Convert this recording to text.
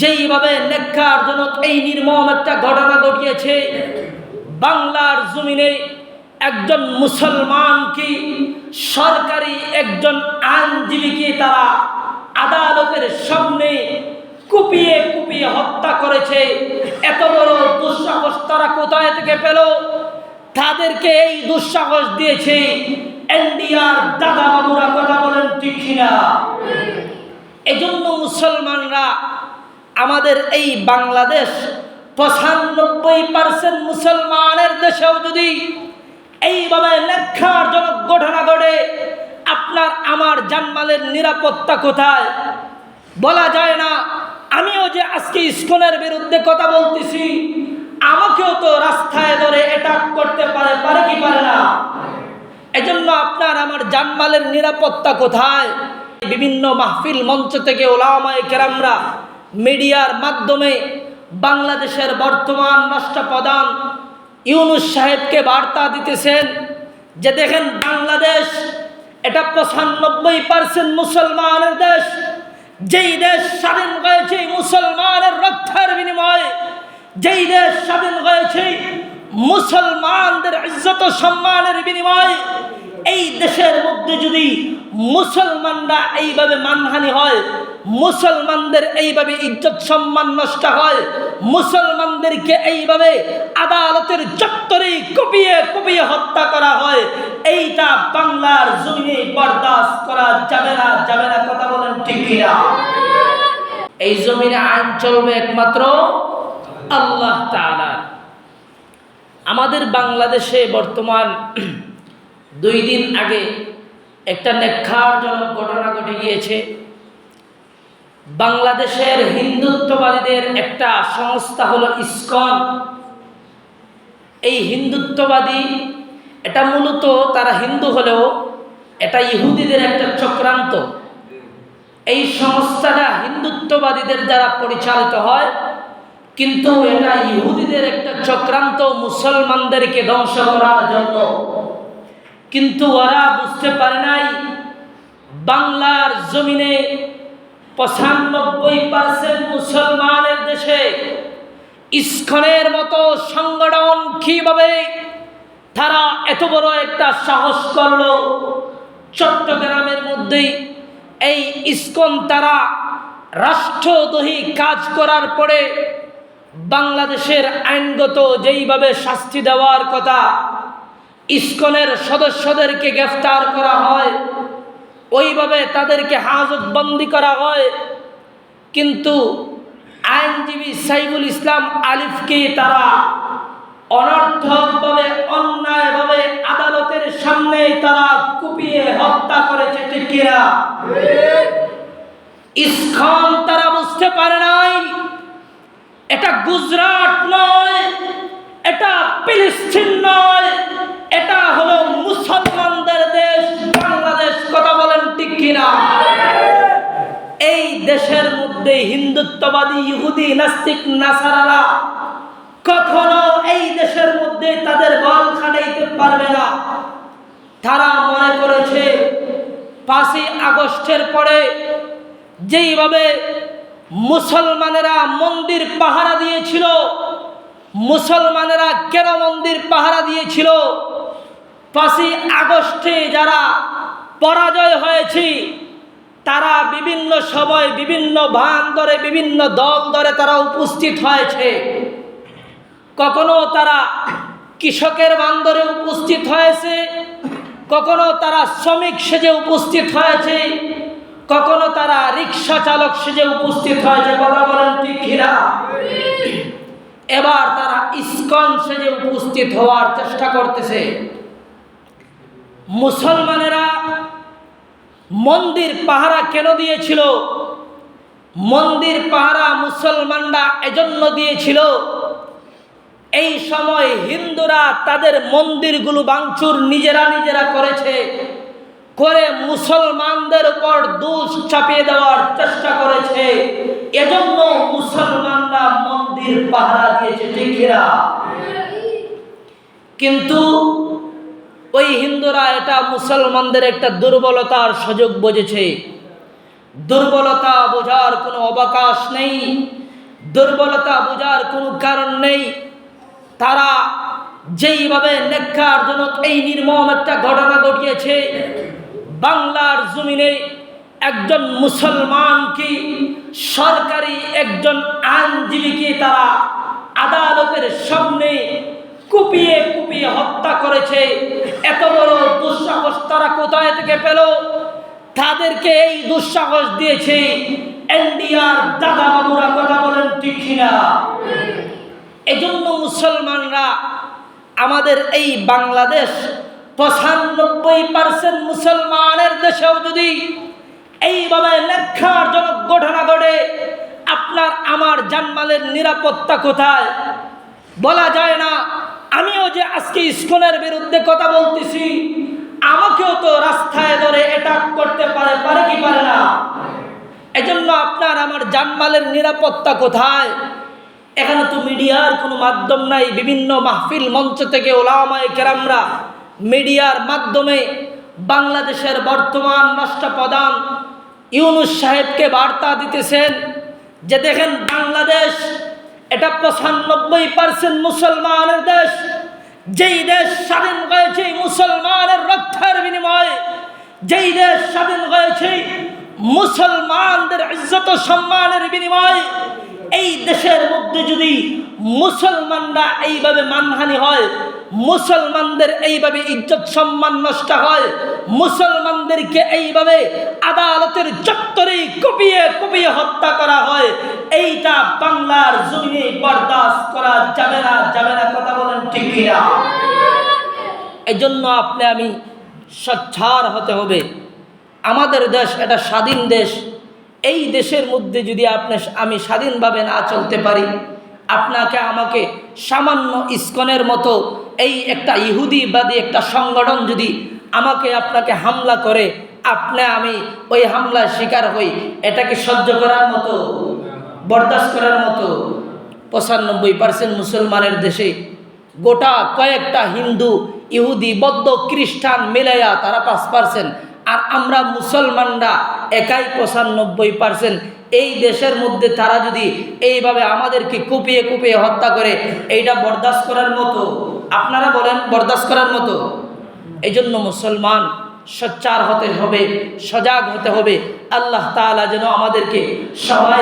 যেইভাবে নেক্ষারজনক এই নির্মম একটা ঘটনা ঘটিয়েছে, বাংলার জমিনে একজন মুসলমানকে সরকারি একজন আইনজীবীকে তারা আদালতের সামনে কুপিয়ে কুপিয়ে হত্যা করেছে? এত বড় দুঃসাহস তারা কোথায় থেকে পেল? তাদেরকে এই দুঃসাহস দিয়েছে এনডিআর দাদা বাবুরা, কথা বলেন ঠিক কিনা? এজন্য মুসলমানরা আমাদের এই বাংলাদেশ পঁচানব্বই পার্সেন্ট মুসলমানের দেশেও যদি এইভাবে লেখারজনক ঘটনা ঘটে, আপনার আমার জানমালের নিরাপত্তা কোথায়? বলা যায় না। আমিও যে আজকে ইস্কনের বিরুদ্ধে কথা বলতেছি, আমাকেও তো রাস্তায় ধরে অ্যাটাক করতে পারে পারে কি পারে না? এজন্য আপনার আমার জানমালের নিরাপত্তা কোথায়? বিভিন্ন মাহফিল মঞ্চ থেকে ওলামায় কেরামরা মিডিয়ার মাধ্যমে বাংলাদেশের বর্তমান রাষ্ট্রপ্রধান ইউনুস সাহেবকে বার্তা দিতেছেন যে দেখেন বাংলাদেশ এটা পঁচানব্বই পার্সেন্ট মুসলমানের দেশ। যেই দেশ স্বাধীন হয়েছে মুসলমানের রক্ষার বিনিময়ে, যেই দেশ স্বাধীন হয়েছে মুসলমানদের ইজ্জত সম্মানের বিনিময়ে এই দেশের মধ্যে যদি মুসলমানরা এইভাবে মানহানি হয়, মুসলমানদের এইভাবে ইজ্জত সম্মান নষ্ট হয়, মুসলমানদেরকে এইভাবে আদালতের চত্বরে কুপিয়ে কুপিয়ে হত্যা করা হয়, এইটা বাংলার জমিনে বরদাস্ত করা যাবে না যাবে না, কথা বলেন ঠিক কিনা? এই জমিনে আইন চলবে একমাত্র আল্লাহ তাআলার আমাদের বাংলাদেশে বর্তমান দুই দিন আগে একটা নেক্ষারজনক ঘটনা ঘটে গিয়েছে। বাংলাদেশের হিন্দুত্ববাদীদের একটা সংস্থা হলো ইস্কন। এই হিন্দুত্ববাদী, এটা মূলত তারা হিন্দু হলেও এটা ইহুদিদের একটা চক্রান্ত। এই সংস্থাটা হিন্দুত্ববাদীদের দ্বারা পরিচালিত হয়, কিন্তু এটা ইহুদিদের একটা চক্রান্ত মুসলমানদেরকে ধ্বংস করার জন্য। কিন্তু ওরা বুঝতে পারে নাই, বাংলার জমিনে পঁচানব্বই পার্সেন্ট মুসলমানের দেশে ইস্কনের মতো সংগঠন কীভাবে তারা এত বড় একটা সাহস করল? চট্টগ্রামের মধ্যেই এই ইস্কন তারা রাষ্ট্রদ্রোহী কাজ করার পরে বাংলাদেশের আইনগত যেইভাবে শাস্তি দেওয়ার কথা ইস্কনের সদস্যদেরকে গ্রেফতার করা হয়। ওইভাবে তাদেরকে হাজতবন্দি করা হয়। কিন্তু আইনজীবী সাইফুল ইসলাম আলিফকে তারা অনর্থকভাবে, অন্যায়ভাবে আদালতের সামনে তারা কুপিয়ে হত্যা করেছে কিনা ইস্কন তারা বুঝতে পারে নাই। এটা গুজরাট নয়। এটা ফিলিস্তিন নয়, এটা হলো মুসলমানদের দেশ। বাংলাদেশ কথা বলেন ঠিক কিনা? এই দেশের মধ্যে হিন্দুত্ববাদী, ইহুদি, নাস্তিক, নাসারারা কখনো এই দেশের মধ্যে তাদের বল খাটাইতে পারবে না। তারা মনে করেছে, পাঁচই আগস্টের পরে যেইভাবে মুসলমানেরা মন্দির পাহারা দিয়েছিল মুসলমানেরা কেন মন্দির পাহারা দিয়েছিল? পাঁচই আগস্টে যারা পরাজয় হয়েছে, তারা বিভিন্ন সময় বিভিন্ন ভান ধরে, বিভিন্ন দল ধরে তারা উপস্থিত হয়েছে। কখনো তারা কৃষকের বান্দরে উপস্থিত হয়েছে, কখনো তারা শ্রমিক সেজে উপস্থিত হয়েছে, কখনো তারা রিক্সা চালক সেজে উপস্থিত হয়েছে। কথা বলেন ঠিক এবার তারা ইস্কন সেজে উপস্থিত হওয়ার চেষ্টা করতেছে। মুসলমানেরা মন্দির পাহারা কেন দিয়েছিল? মন্দির পাহারা মুসলমানরা এজন্য দিয়েছিল। এই সময় হিন্দুরা তাদের মন্দিরগুলো বাংচুর নিজেরা নিজেরা করেছে, করে মুসলমানদের উপর দোষ চাপিয়ে দেওয়ার চেষ্টা করেছে। এজন্য মুসলমানরা মন্দির পাহারা দিয়েছে ঠিকিরা কিন্তু ওই হিন্দুরা এটা মুসলমানদের একটা দুর্বলতার সুযোগ বুঝেছে। দুর্বলতা বোঝার কোনো অবকাশ নেই, দুর্বলতা বোঝার কোনো কারণ নেই। তারা যেইভাবে নেককারজনক এই নির্মম একটা ঘটনা ঘটিয়েছে, বাংলার জমিনে একজন মুসলমানকে সরকারি একজন আইনজীবীকে তারা আদালতের সামনে কুপিয়ে কুপিয়ে হত্যা করেছে? এত বড় দুঃসাহস তারা কোথায় থেকে পেল? তাদেরকে এই দুঃসাহস দিয়েছে এনডিআর দাদা বাবুরা, কথা বলেন ঠিক কিনা? এজন্য মুসলমানরা আমাদের এই বাংলাদেশ পঁচানব্বই পার্সেন্ট মুসলমানের দেশেও যদি এইভাবে লেখার লেখারজনক ঘটনা ঘটে। আপনার আমার জানমালের নিরাপত্তা কোথায়? বলা যায় না। আমিও যে আজকে ইস্কনের বিরুদ্ধে কথা বলতেছি, আমাকেও তো রাস্তায় ধরে অ্যাটাক করতে পারে পারে কি পারে না? এজন্য আপনার আমার জানমালের নিরাপত্তা কোথায়? এখানে তো মিডিয়ার কোনো মাধ্যম নাই। বিভিন্ন মাহফিল মঞ্চ থেকে ওলামায় কেরামরা মিডিয়ার মাধ্যমে বাংলাদেশের বর্তমান রাষ্ট্রপ্রধান ইউনুস সাহেবকে বার্তা দিতেছেন যে দেখেন বাংলাদেশ এটা পঁচানব্বই পার্সেন্ট মুসলমানের দেশ। যেই দেশ স্বাধীন হয়েছে মুসলমানের রক্ষার বিনিময়ে, যেই দেশ স্বাধীন হয়েছে মুসলমানদের ইজ্জত সম্মানের বিনিময়ে এই দেশের মধ্যে যদি মুসলমানরা এইভাবে মানহানি হয়, মুসলমানদের এইভাবে ইজ্জত সম্মান নষ্ট হয়, মুসলমানদেরকে এইভাবে আদালতের চত্বরে কুপিয়ে কুপিয়ে হত্যা করা হয়, এইটা বাংলার জমিনে বরদাস্ত করা যাবে না যাবে না, কথা বলেন ঠিক কিনা? এই জন্য আপনি আমি সচ্ছার হতে হবে। আমাদের দেশ এটা স্বাধীন দেশ। এই দেশের মধ্যে যদি আপনি আমি স্বাধীনভাবে না চলতে পারি, আপনাকে আমাকে সামান্য ইস্কনের মতো এই একটা ইহুদিবাদী একটা সংগঠন যদি আমাকে আপনাকে হামলা করে, আপনি আমি ওই হামলার শিকার হই, এটাকে সহ্য করার মতো, বরদাস্ত করার মতো, পঁচানব্বই পার্সেন্ট মুসলমানের দেশে গোটা কয়েকটা হিন্দু, ইহুদি, বৌদ্ধ, খ্রিস্টান মিলাইয়া তারা পাঁচ পার্সেন্ট আর আমরা মুসলমানরা একাই পঁচানব্বই পার্সেন্ট এই দেশের মধ্যে তারা যদি এইভাবে আমাদেরকে কুপিয়ে কুপিয়ে হত্যা করে, এইটা বরদাস্ত করার মতো। আপনারা বলেন, বরদাস্ত করার মতো? এই জন্য মুসলমান সচ্চার হতে হবে, সজাগ হতে হবে। আল্লাহ তালা যেন আমাদেরকে সবাই